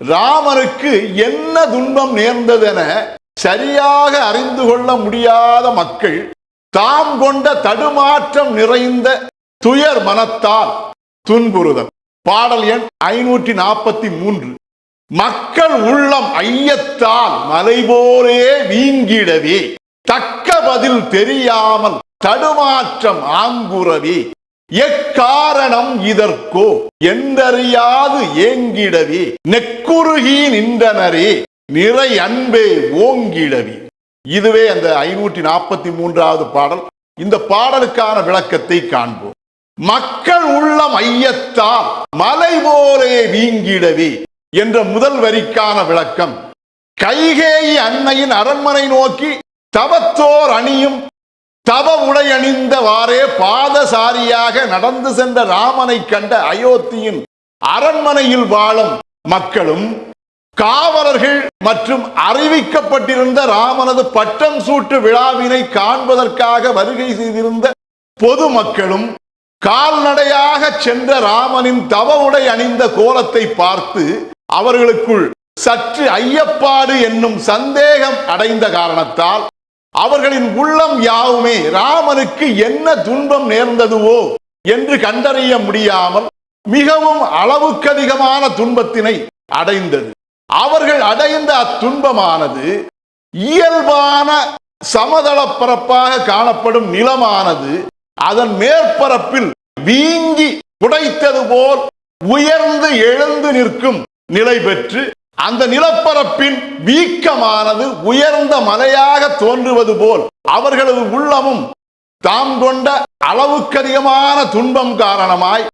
ராமனுக்கு என்ன துன்பம் நேர்ந்ததென சரியாக அறிந்து கொள்ள முடியாத மக்கள் தாம் கொண்ட தடுமாற்றம் நிறைந்த துயர் மனத்தால் துன்புறுதல். பாடல் எண் ஐநூற்றி நாற்பத்தி மூன்று மக்கள் உள்ளம் ஐயத்தால் மலை போலே வீங்கிடவே தக்க பதில் தெரியாமல் தடுமாற்றம் ஆங்குறவே. எக்காரணம் இதற்கோ? எந்தறியாது ஏங்கிடவி? நெக்குருகி நின்றனரே நிறை அன்பே ஓங்கிடவி. இதுவே அந்த ஐநூற்றி நாற்பத்தி மூன்றாவது பாடல். இந்த பாடலுக்கான விளக்கத்தை காண்போம். மக்கள் உள்ள மையத்தால் மலை போலே வீங்கிடவி என்ற முதல் வரிக்கான விளக்கம். கைகேயி அன்னையின் அரண்மனை நோக்கி தவத்தோர் அணியும் தவ உடை அணிந்தவாறே பாதசாரியாக நடந்து சென்ற ராமனை கண்ட அயோத்தியின் அரண்மனையில் வாழும் மக்களும் காவலர்கள் மற்றும் அறிவிக்கப்பட்டிருந்த ராமனது பட்டம் சூட்டு விழாவினை காண்பதற்காக வருகை செய்திருந்த பொதுமக்களும் கால்நடையாக சென்ற ராமனின் தவ உடை அணிந்த கோலத்தை பார்த்து அவர்களுக்குள் சற்று ஐயப்பாடு என்னும் சந்தேகம் அடைந்த காரணத்தால் அவர்களின் உள்ளம் யாவுமே ராமனுக்கு என்ன துன்பம் நேர்ந்ததுவோ என்று கண்டறிய முடியாமல் மிகவும் அளவுக்கு அதிகமான துன்பத்தினை அடைந்தது. அவர்கள் அடைந்த அத்துன்பமானது இயல்பான சமதள பரப்பாக காணப்படும் நிலமானது அதன் மேற்பரப்பில் வீங்கி புடைத்தது போல் உயர்ந்து எழுந்து நிற்கும் நிலை பெற்று அந்த நிலப்பரப்பின் வீக்கமானது உயர்ந்த மலையாக தோன்றுவது போல் அவர்களது உள்ளமும் தாம் கொண்ட அளவுக்கு அதிகமான துன்பம் காரணமாய்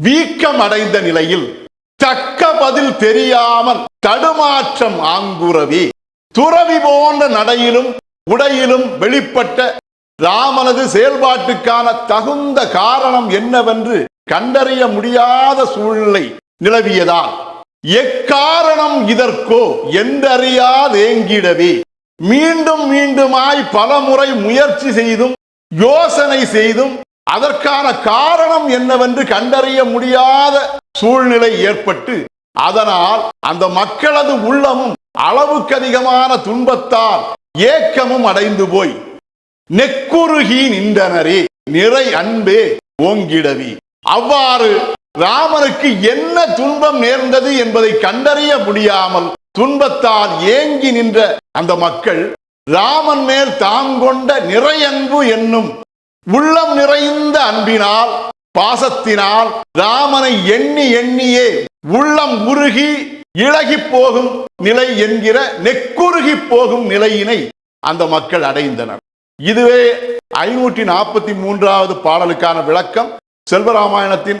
வீக்கம் அடைந்த நிலையில் தக்க பதில் தெரியாமல் தடுமாற்றம் ஆங்குறவி. துறவி போன்ற நடையிலும் உடையிலும் வெளிப்பட்ட ராமனது செயல்பாட்டுக்கான தகுந்த காரணம் என்னவென்று கண்டறிய முடியாத சூழ்நிலை நிலவியதால் எக்காரணம் இதற்கோ? எந்தறியாதேங்கிடவே. மீண்டும் மீண்டுமாய் பலமுறை முயற்சி செய்தும் யோசனை செய்தும் அதற்கான காரணம் என்னவென்று கண்டறிய முடியாத சூழ்நிலை ஏற்பட்டு அதனால் அந்த மக்களது உள்ளமும் அளவுக்கு அதிகமான துன்பத்தால் ஏக்கமும் அடைந்து போய் நெக்குருகி நின்றனரே நிறை அன்பே ஓங்கிடவி. அவ்வாறு ராமனுக்கு என்ன துன்பம் நேர்ந்தது என்பதை கண்டறிய முடியாமல் துன்பத்தால் ஏங்கி நின்ற அந்த மக்கள் ராமன் மேல் தாம் கொண்ட நிறையன்பு என்னும் உள்ளம் நிறைந்த அன்பினால் பாசத்தினால் ராமனை எண்ணி எண்ணியே உள்ளம் உருகி இழகி போகும் நிலை என்கிற நெக்குருகி போகும் நிலையினை அந்த மக்கள் அடைந்தனர். இதுவே ஐநூற்றி நாற்பத்தி மூன்றாவது பாடலுக்கான விளக்கம். செல்வராமாயணத்தின்